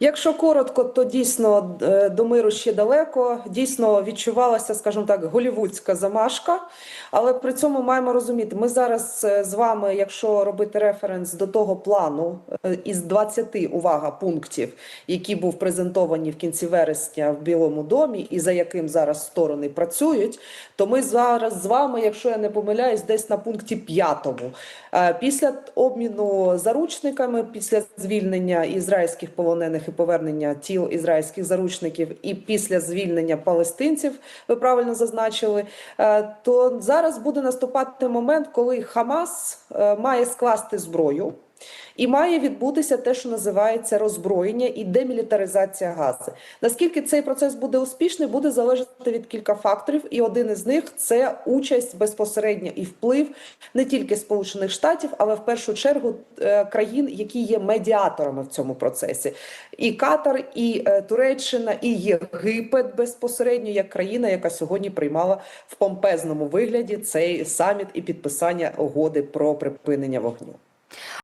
Якщо коротко, то дійсно е, до миру ще далеко. Дійсно відчувалася, скажімо так, голівудська замашка. Але при цьому маємо розуміти, ми зараз е, з вами, якщо робити референс до того плану е, із 20, увага, пунктів, які був презентовані в кінці вересня в Білому домі, і за яким зараз сторони працюють, то ми зараз з вами, якщо я не помиляюсь, десь на пункті п'ятому. Після обміну заручниками, після звільнення ізраїльських полонених і повернення тіл ізраїльських заручників, і після звільнення палестинців, ви правильно зазначили, е, то зараз буде наступати момент, коли Хамас е, має скласти зброю. І має відбутися те, що називається роззброєння і демілітаризація Гази. Наскільки цей процес буде успішний, буде залежати від кілька факторів, і один із них це участь безпосередньо і вплив не тільки Сполучених Штатів, але в першу чергу е, країн, які є медіаторами в цьому процесі. І Катар, і е, Туреччина, і Єгипет безпосередньо як країна, яка сьогодні приймала в помпезному вигляді цей саміт і підписання угоди про припинення вогню.